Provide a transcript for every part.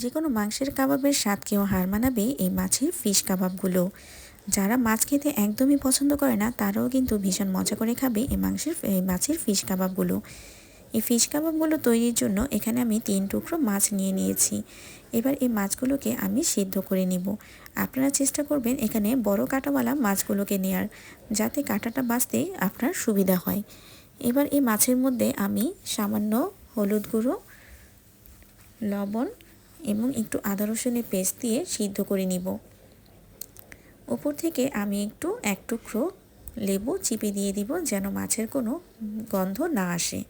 যে কোনো মাংসের কাবাবের স্বাদকেও হার মানাবে এই মাছের ফিশ কাবাবগুলো। যারা মাছ খেতে একদমই পছন্দ করে না, তারাও কিন্তু ভীষণ মজা করে খাবে এই মাংসের এই মাছের ফিশ কাবাবগুলো। এই ফিশ কাবাবগুলো তৈরির জন্য এখানে আমি তিন টুকরো মাছ নিয়ে নিয়েছি। এবার এই মাছগুলোকে আমি সিদ্ধ করে নিব। আপনারা চেষ্টা করবেন এখানে বড় কাঁটাওয়ালা মাছগুলোকে নেয়ার, যাতে কাঁটাটা বাঁচতে আপনার সুবিধা হয়। এবার এই মাছের মধ্যে আমি সামান্য হলুদ গুঁড়ো, লবণ এবং একটু আদা রসুনের পেস্ট দিয়ে সিদ্ধ করে নিব। ওপর থেকে আমি একটু, এক টুকরো লেবু চিপে দিয়ে দিব যেন মাছের কোনো গন্ধ না আসে।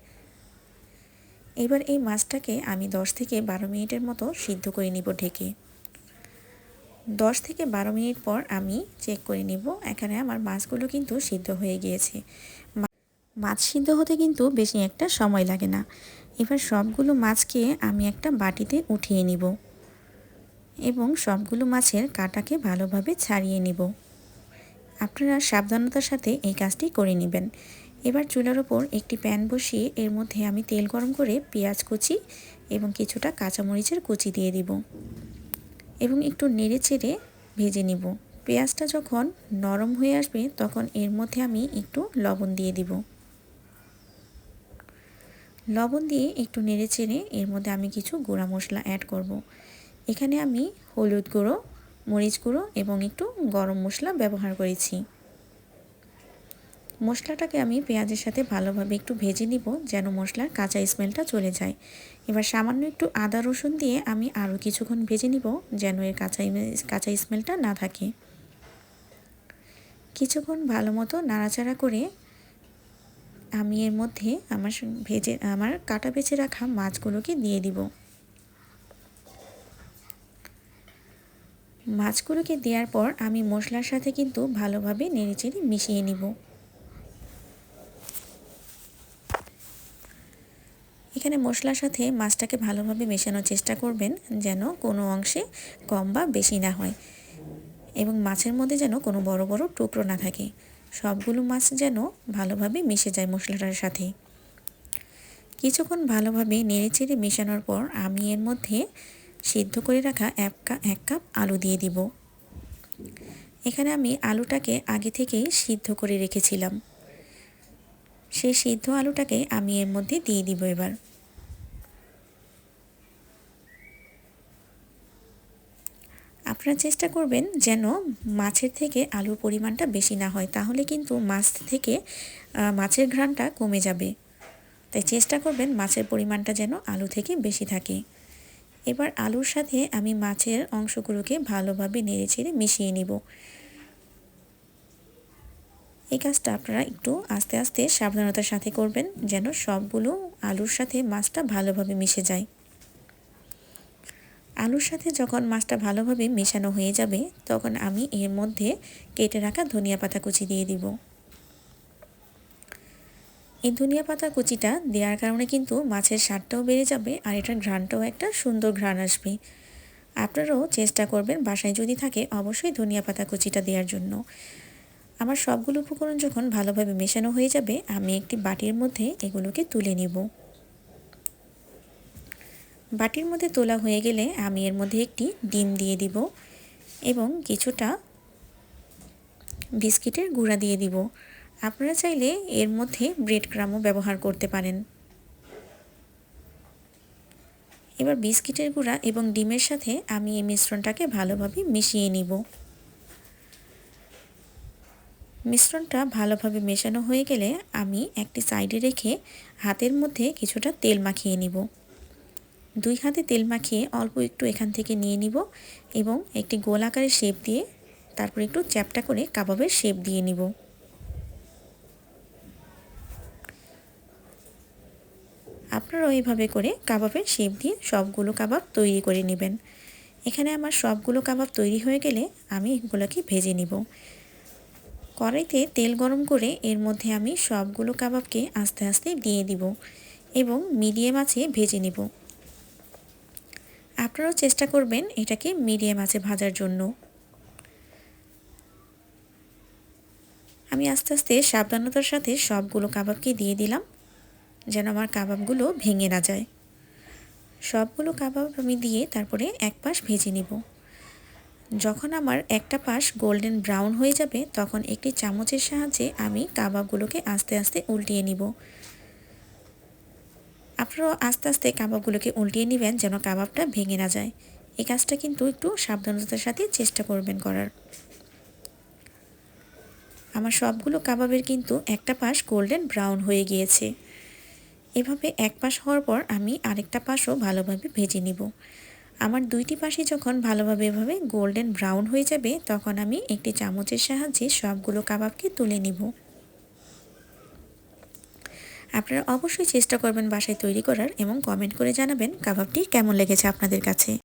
এবার এই মাছটাকে আমি 10 থেকে বারো মিনিটের মতো সিদ্ধ করে নিব ঢেকে। 10 থেকে বারো মিনিট পর আমি চেক করে নিব, এখানে আমার মাছগুলো কিন্তু সিদ্ধ হয়ে গিয়েছে। মাছ সিদ্ধ হতে কিন্তু বেশি একটা সময় লাগে না। এবার সবগুলো মাছকে আমি একটা বাটিতে উঠিয়ে নিব এবং সবগুলো মাছের কাটাকে ভালোভাবে ছাড়িয়ে নিব। আপনারা সাবধানতার সাথে এই কাজটি করে নেবেন। এবার চুলার ওপর একটি প্যান বসিয়ে এর মধ্যে আমি তেল গরম করে পেঁয়াজ কুচি এবং কিছুটা কাঁচামরিচের কুচি দিয়ে দিব এবং একটু নেড়ে চেড়ে ভেজে নিব। পেঁয়াজটা যখন নরম হয়ে আসবে তখন এর মধ্যে আমি একটু লবণ দিয়ে দিব। লবণ দিয়ে একটু নেড়ে চেড়ে এর মধ্যে আমি কিছু গুঁড়া মশলা অ্যাড করব। এখানে আমি হলুদ গুঁড়ো, মরিচ গুঁড়ো এবং একটু গরম মশলা ব্যবহার করেছি। মশলাটাকে আমি পেঁয়াজের সাথে ভালোভাবে একটু ভেজে নিব যেন মশলার কাঁচা স্মেলটা চলে যায়। এবার সামান্য একটু আদা, রসুন দিয়ে আমি আরও কিছুক্ষণ ভেজে নিব যেন এর কাঁচা কাঁচা স্মেলটা না থাকে। কিছুক্ষণ ভালো মতো নাড়াচাড়া করে আমি এর মধ্যে আমার ভেজে, আমার কাটা বেছে রাখা মাছগুলোকে দিয়ে দিব। মাছগুলোকে দেওয়ার পর আমি মশলার সাথে কিন্তু ভালোভাবে নেড়েচেড়ে মিশিয়ে নিব। এখানে মশলার সাথে মাছটাকে ভালোভাবে মেশানোর চেষ্টা করবেন যেন কোনো অংশে কম বা বেশি না হয় এবং মাছের মধ্যে যেন কোনো বড় বড় টুকরো না থাকে। সবগুলো মাছ যেন ভালোভাবে মিশে যায় মশলাটার সাথে। কিছুক্ষণ ভালোভাবে নেড়েচেড়ে মেশানোর পর আমি এর মধ্যে সিদ্ধ করে রাখা এক কাপ এক কাপ আলু দিয়ে দিব। এখানে আমি আলুটাকে আগে থেকেই সিদ্ধ করে রেখেছিলাম। সেই সিদ্ধ আলুটাকে আমি এর মধ্যে দিয়ে দিব এবার। আপনারা চেষ্টা করবেন যেন মাছের থেকে আলুর পরিমাণটা বেশি না হয়, তাহলে কিন্তু মাছ থেকে মাছের ঘ্রাণটা কমে যাবে। তাই চেষ্টা করবেন মাছের পরিমাণটা যেন আলু থেকে বেশি থাকে। এবার আলুর সাথে আমি মাছের অংশগুলোকে ভালোভাবে নেড়ে ছেড়ে মিশিয়ে নিব। এই কাজটা আপনারা একটু আস্তে আস্তে সাবধানতার সাথে করবেন যেন সবগুলো আলুর সাথে মাছটা ভালোভাবে মিশে যায়। আলুর সাথে যখন মাছটা ভালোভাবে মেশানো হয়ে যাবে, তখন আমি এর মধ্যে কেটে রাখা ধনিয়া পাতা কুচি দিয়ে দিব। এই ধনিয়া পাতা কুচিটা দেওয়ার কারণে কিন্তু মাছের স্বাদটাও বেড়ে যাবে আর এটার ঘ্রাণটাও একটা সুন্দর ঘ্রাণ আসবে। আপনারাও চেষ্টা করবেন বাসায় যদি থাকে অবশ্যই ধনিয়া পাতা কুচিটা দেওয়ার জন্য। আমার সবগুলো উপকরণ যখন ভালোভাবে মেশানো হয়ে যাবে, আমি একটি বাটির মধ্যে এগুলোকে তুলে নিব। বাটির মধ্যে তোলা হয়ে গেলে আমি এর মধ্যে একটি ডিম দিয়ে দিব এবং কিছুটা বিস্কিটের গুঁড়া দিয়ে দিব। আপনারা চাইলে এর মধ্যে ব্রেড ক্রামও ব্যবহার করতে পারেন। এবার বিস্কিটের গুঁড়া এবং ডিমের সাথে আমি এই মিশ্রণটাকে ভালোভাবে মিশিয়ে নিব। মিশ্রণটা ভালোভাবে মেশানো হয়ে গেলে আমি একটি সাইডে রেখে হাতের মধ্যে কিছুটা তেল মাখিয়ে নিব। দুই হাতে তেল মাখিয়ে অল্প একটু এখান থেকে নিয়ে নিব এবং একটি গোল আকারের শেপ দিয়ে তারপর একটু চ্যাপটা করে কাবাবের শেপ দিয়ে নিব। আপনারাও এইভাবে করে কাবাবের শেপ দিয়ে সবগুলো কাবাব তৈরি করে নেবেন। এখানে আমার সবগুলো কাবাব তৈরি হয়ে গেলে আমি এগুলোকে ভেজে নিব। কড়াইতে তেল গরম করে এর মধ্যে আমি সবগুলো কাবাবকে আস্তে আস্তে দিয়ে দিব এবং মিডিয়াম আছে ভেজে নিব। আপনারাও চেষ্টা করবেন এটাকে মিডিয়াম আছে ভাজার জন্য। আমি আস্তে আস্তে সাবধানতার সাথে সবগুলো কাবাবকে দিয়ে দিলাম, যেন আমার কাবাবগুলো ভেঙে না যায়। সবগুলো কাবাব আমি দিয়ে তারপরে এক পাশ ভেজে নিব। যখন আমার একটা পাশ গোল্ডেন ব্রাউন হয়ে যাবে, তখন একটি চামচের সাহায্যে আমি কাবাবগুলোকে আস্তে আস্তে উল্টিয়ে নিব। আপনারাও আস্তে আস্তে কাবাবগুলোকে উল্টিয়ে নেবেন যেন কাবাবটা ভেঙে না যায়। এই কাজটা কিন্তু একটু সাবধানতার সাথে চেষ্টা করবেন করার। আমার সবগুলো কাবাবের কিন্তু একটা পাশ গোল্ডেন ব্রাউন হয়ে গিয়েছে। এভাবে এক পাশ হওয়ার পর আমি আরেকটা পাশও ভালোভাবে ভেজে নিব। আমার দুইটি পাশে যখন ভালোভাবে এভাবে গোল্ডেন ব্রাউন হয়ে যাবে, তখন আমি একটি চামচের সাহায্যে সবগুলো কাবাবকে তুলে নিব। আপনারা অবশ্যই চেষ্টা করবেন বাসায় তৈরি করার এবং কমেন্ট করে জানাবেন কাবাবটি কেমন লেগেছে আপনাদের কাছে।